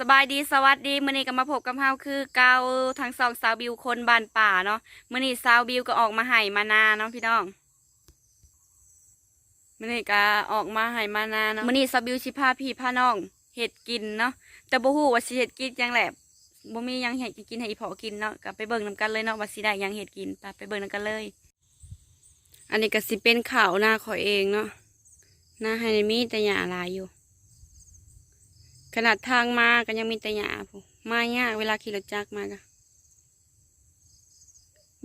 สบายดีสวัสดีมื้อนี้ก็มาพบกับเฮาคือเกาทั้งสองสาวบิวคนบ้านป่าเนาะมื้อนี้สาวบิวก็ออกมาให้มานาเนาะพี่น้องมื้อนี้ก็ออกมาให้มานาเนาะมื้อนี้สาวบิวสิพาพี่พาน้องเฮ็ดกินเนาะแต่บ่ฮู้ว่าสิเฮ็ดกินจังแหละบ่มียังเฮ็ดกินให้อีพอกินเนาะก็ไปเบิ่งนํกันเลยเนาะว่าสิได้ยังเฮ็ดกินไปไปเบิ่งนํกันเลย อันนี้ก็สิเป็นข้าวหน้าข่อยเองเนาะหน้าให้มีแต่หญ้าลายอยู่ ขนาดทางมาก็ยังมีแต่หญ้าพูมายากเวลาขี่รถจักรมากะ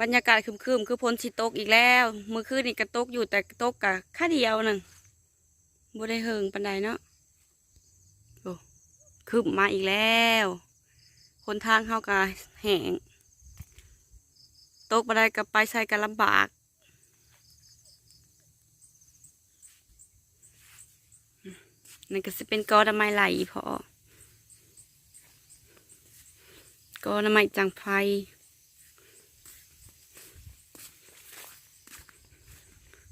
บรรยากาศคึมๆคือพ้นสิตกอีกแล้ว มือคืนนี่ก็ตกอยู่แต่ตกกะค่าเดียวหนึ่งบ่ได้เฮิงปันใดเนาะโอ้คืบมาอีกแล้ว คนทางเข้ากะแหงตกบ่ไดกับไปใส่กันลำบาก นั่นก็จะเป็นกอดำไม้ไหลพอกอดำไม้จังไฟ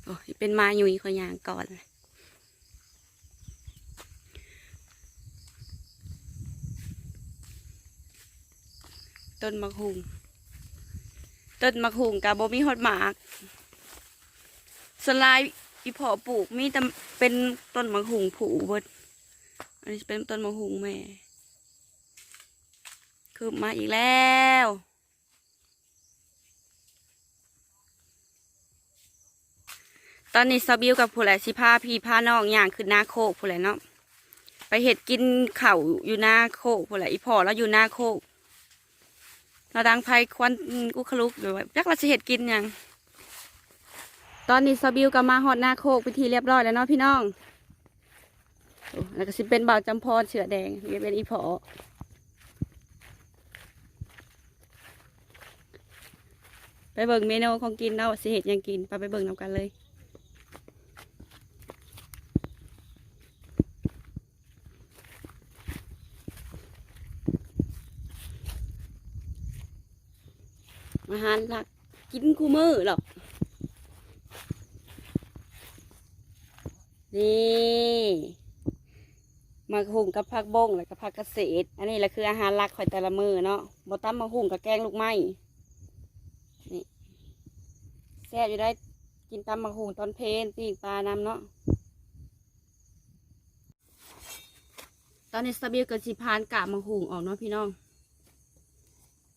โอ้ยเป็นไมาอยู่อีกอย่างก่อนต้นมะฮุงต้นมะฮุงกับโบมีฮอดหมากสวนลายอีพอปลูกมีแต่เป็นต้นมะฮุงผูเบิด นนี้เป็นต้นมะฮุงแม่ คือมาอีกแล้วตอนนี้ซาบิวกับผู้แหละสิพาพี่พาน้องย่างขึ้นหน้าโคกผู้แหละเนาะไปเห็ดกินเข่าอยู่หน้าโคกผู้แหละอีพ่อแล้วอยู่หน้าโคกเราดังไพควันกุคลุกอยู่ยักเราจะเห็ดกินหยังตอนนี้ซาบิวก็มาฮอดหน้าโคกไปทีเรียบร้อยแล้วเนาะพี่น้อง แล้วก็สิเป็นบ่าวจำพรเสือแดงนี่เป็นอีพอไปเบิ่งเมนูของกินเนาะสิเห็ดยังกินไปไปเบิ่งนำกันเลยอาหารหลักกินคู่มือหรอกนี่ มาหุงกับผักบงแล้วกับผักเกษตร อันนี้แหละคืออาหารหลักข่อยแต่ละมือเนาะบตั้มมาหุงกับแกงลูกไม้นี่แซ่บอยู่ได้กินตำมาหุงตอนเพลนปีกปลานำเนาะตอนนี้สบิวกับสิพานกะมาหุงออกเนาะพี่น้อง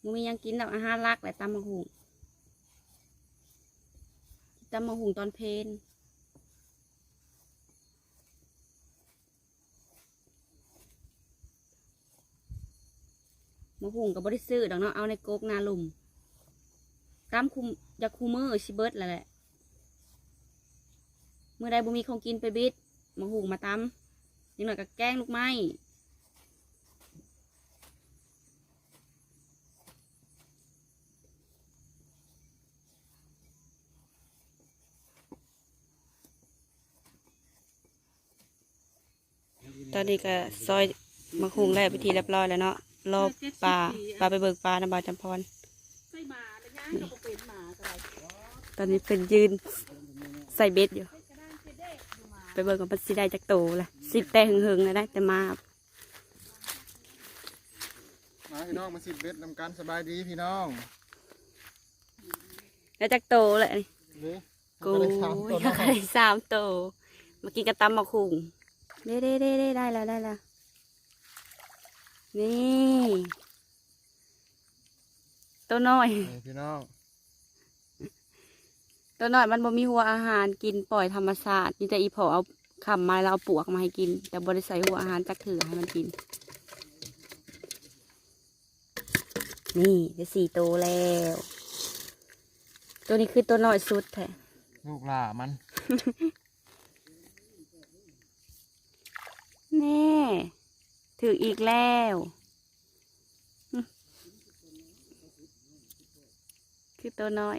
มึงมียังกินแบบอาหารหลักแหละตำมาหุงตำมาหุงตอนเพลน มะฮุงกับบริซื้อดอกเนาะเอาในโกกนาลุมตามคุมยาคูมือชิเบิร์ดแล้วแหละเมื่อใดบ่มีของกินไปบิดมะฮุงมาตำนิดหน่อยกับแกล้งลูกไม้ตอนนี้ก็ซอยมะฮุงแล้วไปทีเรียบร้อยแล้วเนาะ รอปลาปลาไปเบิกปลานะบาวจำพรใส่หมาแล้วย่างก็บ่เป็นหมาอะไรตอนนี้เป็นยืนใส่เบ็ดอยู่ ไปเบิ่งกับปัสสิได้จากโตละสิบแต่หึงๆนะได้แต่มามาพี่น้องมาสิบเบ็ดนำกันสบายดีพี่น้องแล้วจากโตเลยนี่นี่กูก็ได้สามตัวอยากได้สามโตเมื่อกี้กระตำมาคุงเด้เด้เด้เด้ได้แล้วได้แล้ว นี่ตัวน้อย นี่พี่น้องตัวน้อยมันบ่มีหัวอาหารกินปล่อยธรรมชาติมีแต่อีพอเอาคำมาแล้วเอาปวกมาให้กิน แต่บริใส่หัวอาหารจักเถื่อให้มันกิน นี่ได้สี่ตัวแล้ว ตัวนี้คือตัวน้อยสุดแท้ลูกหล่ามัน แน่ ถืออีกแล้วคือตัวน้อย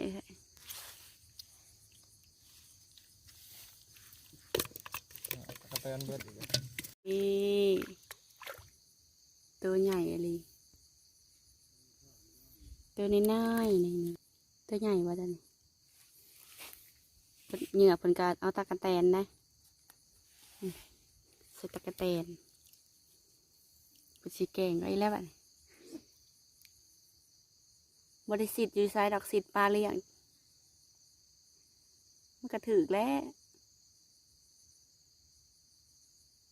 นี่ตัวใหญ่อะไรตัวนี้น้อยๆนี่ตัวใหญ่ว่าจันเหงื่อผลการเอาตากระแตนนะใส่ตากระแตน สิเก่งไว้แล้วบัดนี้บริสิทธิ์อยู่ไซดอกสิทธิ์ปลาเลี้ยงมันกระถือแล้ว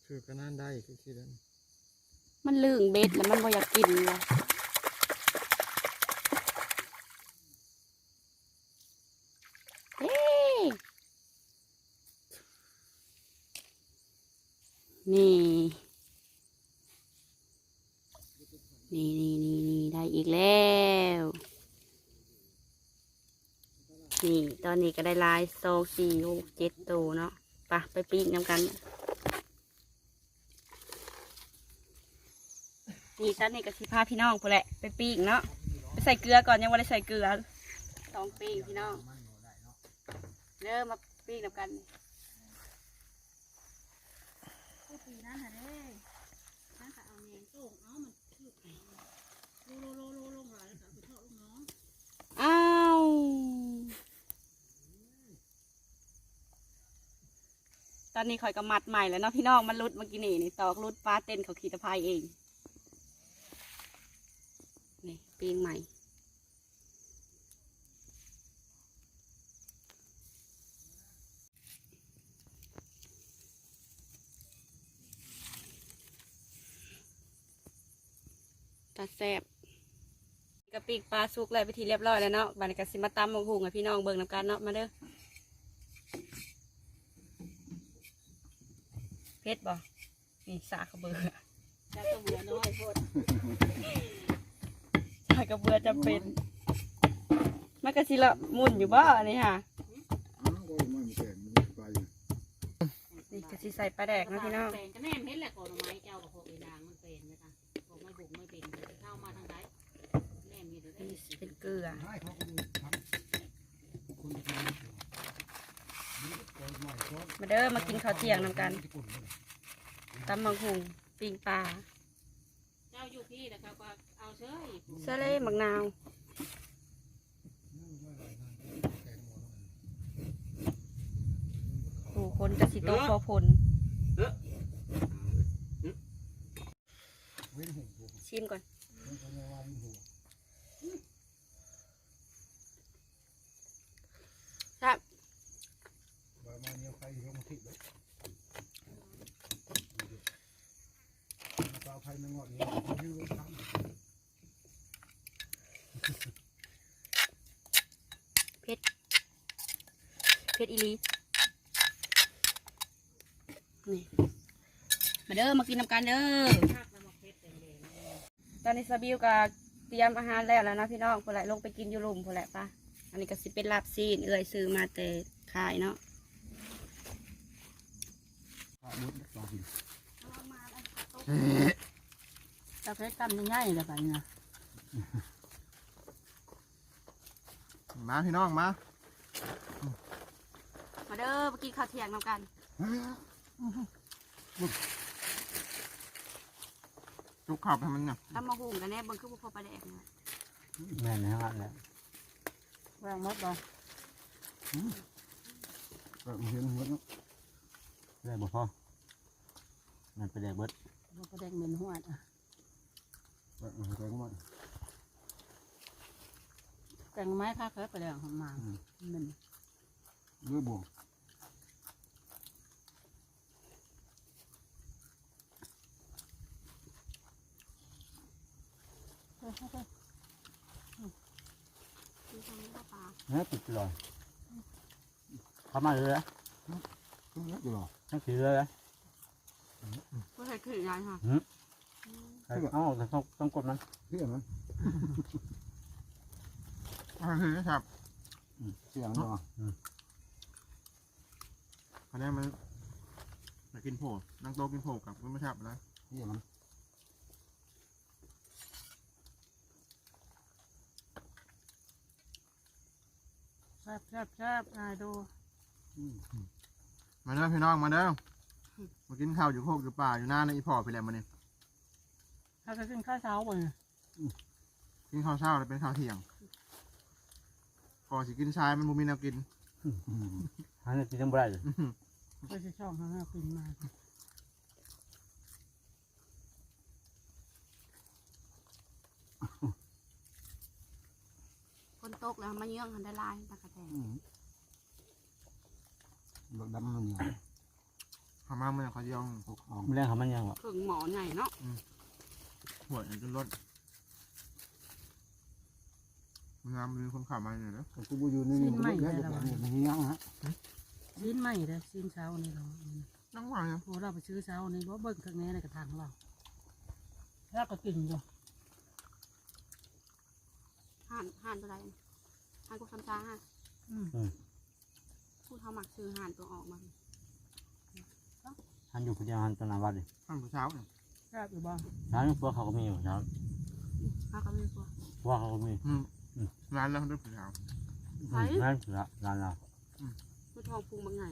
ถือก็นั่นได้คือคิดนั้นมันลื่งเบ็ดแล้วมันบ่อยากกินเลยเฮ้นี่ นี่นี่นี่นี่ได้อีกแล้ว นี่ ตอนนี้ก็ได้ลายโซสี่หกเจ็ดตัวเนาะไปะไปปีกน้ำกัน นี่ฉันนี่กับสิพาพี่น้องพูแหละ ไปปีกเนาะไปใส่เกลือก่อนยังไม่ได้ใส่เกลือสองปีกพี่น้อง เริ่มมาปีกนำกัน ผู้ปีนั้นน่ะเด้นั่นก็เอาแหนงโต้งเอามันคือโลโลโลโลลงหลายแล้วก็เอาไปทอดลูกน้อง อ้าวต อนนี้คอยกระมัดใหม่แล้วเนาะพี่น้องมันรุดเมื่อกี้นี่นี่ตอกรุดปลาเต้นเขาขีตะพายเองนี่ปีงใหม่ตาแซบกระปิกปลาสุกเลยไปทีเรียบร้อยแล้วเนาะบันกสิมาตำมงหุงให้พี่น้องเบิ่งน้ำกันเนาะมาเด้อ เพชรบ่นี่สากกระเบือแล้วก็เบื่อน้อยโพดสากกระเบือจะเป็นมันกะสิละมุนอยู่บ่อันนี้ค่ะอ้าวก็ไม่มีแสงมันไปนี่กะสิใส่ปลาแดกเนาะพี่น้องแปลงก็แน่เห็นแหละก่อนเอาไม้เจ้ากับพวกไอ้ด่างมันเป็นนะคะพวกไม่บุกไม่เป็นเข้ามาทางใดแน่มีเดี๋ยวได้นี่สิเป็นเกลือ มาเด้อมากินข้าวเที่ยงนำกันตำมังหุงปิ้งปลาเจ้าอยู่พี่นะครับก็เอาเชยเสะเลมักนาวโอ้คนกะสิโตพอพลชิมก่อนครับ เพชรอีลีนี่มาเด้อมากินน้ำกันเด้อเรแดงตอนนี้ซาบิวก็เตรียมอาหารแล้วแล้วนะพี่น้องพอแหละลงไปกินอยู่หลุมพอแหละปะอันนี้ก็สิเป็นลาบซีนเอ่ยซื้อมาแต่ขายเนาะๆ จะเพชรกันง่ายๆเลยแบบนี้มาพี่น้องมามาเด้อมากินข้าวเที่ยงน้ำกันจุกขับให้มันเนี่ยตำมะฮุงกันแน่เบิ่งคือบ่พอปลาแดกเนี่ยแม่นนะฮะแล้ววางมดบ่เออเห็นหมดแล้วได้บ่พอมันไปได้เบิดเราก็แดงเหม็นหัวอะ เออเห็นหมดแต่งไม้ค่าเคยไปแล้วของมามันเรื่อยบ่วงคือทำนี้ก็ปลาเนื้อติดลอยเข้ามาเลยนะเพิ่งเยอะอยู่หรอทั้งสีเลยนะก็ใส่ขือยายค่ะ ใส่เอ้าต้องต้องกดมันเพี่อนมั้ยอ่าคือครับอืมเสียงเนาะอืมอันนี้มันมากินโผล่นั่งโต๊ะกินโผล่กับไม่ชอบนะเสียงมันแซ่บแซ่บแซ่บนายดูอืมมาเด้อพี่น้องมาเด้อมากินข้าวอยู่โคกอยู่ป่าอยู่หน้าในอีพอไปแล้วมาเนี่ย ถ้าจะกินข้าวเช้าไปกินข้าวเช้าแล้วเป็นข้าวเที่ยงก่อสิกินชายมันบ่มีแนวกินอันนี้กินยังบ่ได้เลยก็จะชอบมาหากินมากคนตกแล้วมาเยื่องหันได้ลายตากะแตงดอกดำมันเหนียข้าวมันยังเขาย่องหกออก ไม่แรงเขามันยังวะ ถึงหมอใหญ่เนาะ วจนจนรถมันงามมีคนขับมาอยู่เนาะแต่กูบ่อยู่นี่นี่มันเยอะแยะเดี๋ยวมันยังฮะซีนใหม่เลยซีนเช้านี่เรานั่งวางยังโอ้เราไปซื้อเช้านี่บ่เบิ่งข้างในในกระถางเราแล้วก็กินอยู่ห่านห่านตัวใดห่านกุคำซาห่านอืมพูดเขาหมักซื้อห่านตัวออกมาหันอยู่คนเดียวหันตอนนาวัดเลยข้างเช้าเนี่ย แซ่บอยู่บ้างเช้านี่พวกเขาก็มีอยู่เช้าเขาก็มีตัวพวกเขาก็มีอืมร้านแล้วเขาได้ผู้สาวไหนนั่นคือร้านเรามือทองพุงบางไง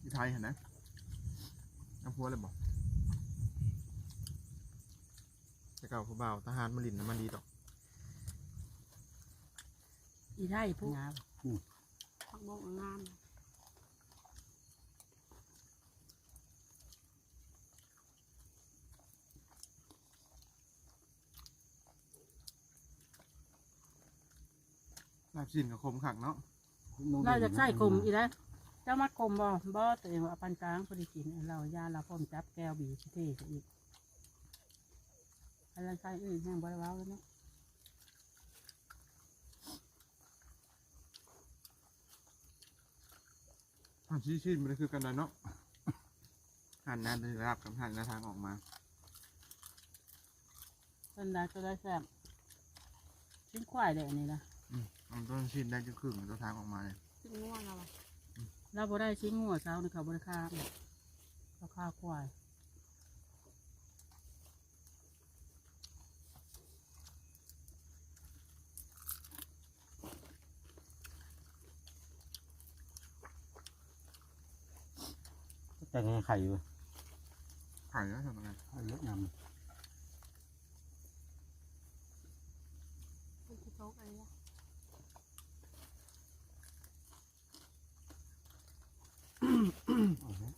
ที่ไทยเห็นไหมน้ำพัวเลยบอกแต่เก่าผู้บ่าวทหารมาลินน้ำมันดีดอกอีได้พวกผักบงงาม สินกับคมขักเนาะเราจะใส่กลมอีได้เจ้ามัดกลมบ่บ่ตัวเองว่าเอาปันกลางพอดีกินเรายาเราพร้อมจับแก้วบีเท่ๆอีกอะไรใส่อื่นแห้งบ่ได้ว้าวแล้วเนาะทางชี้ชี้มันคือกันได้เนาะหันหน้าได้รับกับหันหน้าทางออกมาต้นได้ก็ได้แซ่บชิ้นควายเลยอันนี้นะอืม เอาต้นชิ้นได้จะครึ่งตัวทางออกมาเลยขึ้นง่วงเราอะเราบ่ได้ชิ้นงัวเช้านี่เขาบ่ได้ฆ่าเราฆ่าควายแต่งไข่อยู่ไข่แล้วทำไงไข่เยอะยำ เป็นที่โต๊ะอะไรอะ เอาเถอะ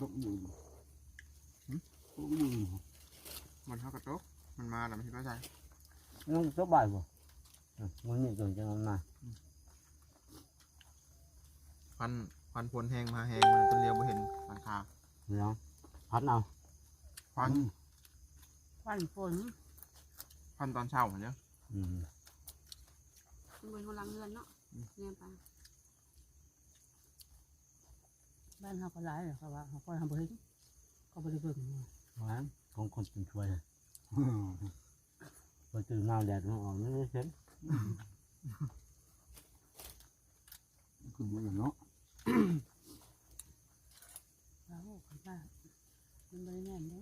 ลกอยู่หึลกอยู่ มันเท่ากับโต๊ะมันมาแล้วมันคิดว่าใช่ น้องสบายบ่เออมันนี่จนจะมันมาควันควันพลแห้งมาแห้งมันเป็นเรียวบ่เห็นหลังคาเนาะพัดเอาควันควันฝนควันตอนเช้าเหมือนเนี้ยอืมมันเป็นคนลังเรือนเนาะเนี่ยไปบ้านเขาก็หลายเลยเขาว่าเขาก็ทำบ่เห็นเขาบ่ได้เบิ่งหวานของคน อตื่นมาแดดมันออกไม่ได้เช่นคือมันเนาะแล้วเขาว่ามันบ่ได้แน่นเด้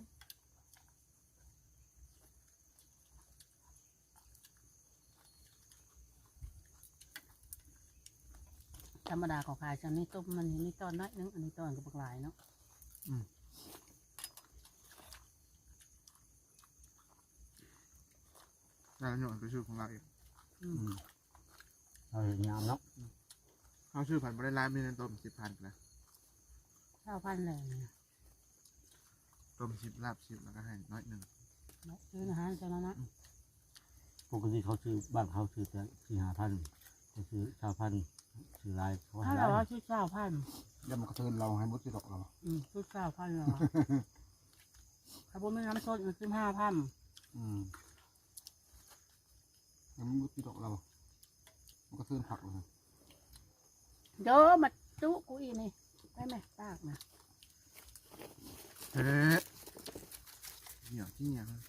ธรรมดาเขาขายจังนี้ต้มมันนี่ตอนน้อยนึงอันนี้ตอนกับบักหลายเนาะ แล้วหน่วยไปชื่อของเราอีกอืมเราเห็นยามเนาะเขาชื่อผันบริไลน์มีในต้มสิบพันนะข้าวพันแหล่เนี่ยต้มสิบลาบสิบแล้วก็ให้น้อยหนึ่งเนาะซื้ออาหารเจ้านั้นนะปกติเขาซื้อบ้านเขาซื้อแต่สี่ห้าพันเขาซื้อชาวพันซื้อลายเขาถ้าให้เราลายว่าชุดเก้าพันแล้วมันก็เทินเราให้มดที่ดอกเราอืมชุดเก้าพันเหรอถ้าผมไม่น้ำสดมันซื้อห้าพันอืม แล้วมันมดที่ดอกเรา มันก็เทินผักเลยเด้อมาจุกูอีนี่ได้ไหมตากนะเฮ้ยเหนียวที่เนี่ยครับ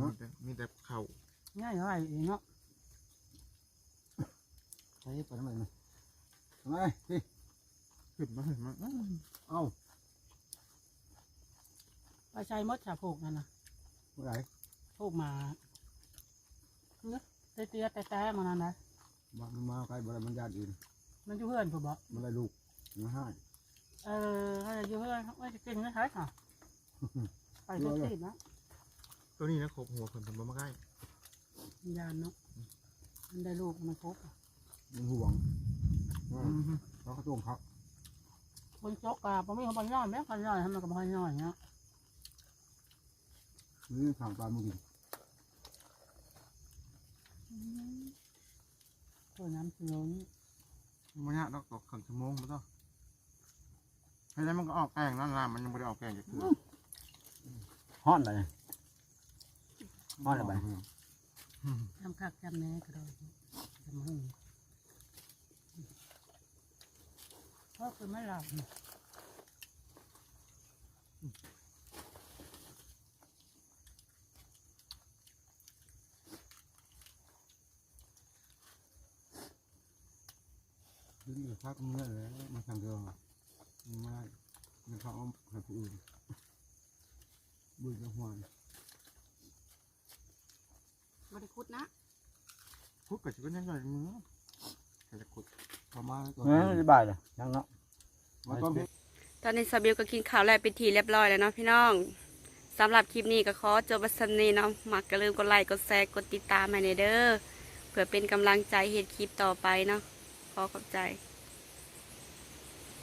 มีแต่มีแต่เข่าง่ายเท่าไหร่เองเนาะใช้ไปทำไมมันทำไมพี่ขึ้นมาเห็นมาอื้อเอ้าไปใช้มดฉาโผกนั่นนะเมื่อไหร่โผกมา เนื้อเตี้ยแต่แต่มันนั่นนะบ้านมันมาใครบ่ได้มันญาติอื่นมันอยู่เพื่อนผมบอกมันได้ลูกมันให้เออให้อยู่เพื่อนว่จะกินนะใช่ค่ะไปทุกทีนะตัวนี้นะครบหัวคนทำมาใกล้วิญญาณเนาะมันได้ลูกมันครบมันห่วงแล้วก็ต้องพักคนจกอะผมมีคนย่อยแม่คนย่อยทำมันกับคนย่อยเนาะนี่ทางปลามึกิ ตัวน้ำสิล้นมันยากดอกตกครึ่งชั่วโมงมันต้องให้ได้มันก็ออกแกงนั่นล่ะมันยังไม่ได้ออกแกงจากคือฮ้อนเลยฮ้อนอะไรทำคักจำแน่ก็ได้จำหึ่งเพราะคือไม่หลับ ขึ้นอยู่พักเมื่อเลยมาทางเดียวไม่มันเขาเอาให้ผู้อื่นบุญกับหวานบริคุดนะคุกกับชิบะยังไงมือใครจะคุดประมาณเออสบายเลยยังเนาะมาต้นเพชรตอนนี้สบิวก็กินข้าวแล้วเป็นทีเรียบร้อยแล้วเนาะพี่น้องสำหรับคลิปนี้ก็ขอจบไว้สำนี้เนาะมักก็ลืมกดไลค์กดแชร์กดติดตามให้ในเด้อเพื่อเป็นกำลังใจเฮ็ดคลิปต่อไปเนาะ ขอขอบใจ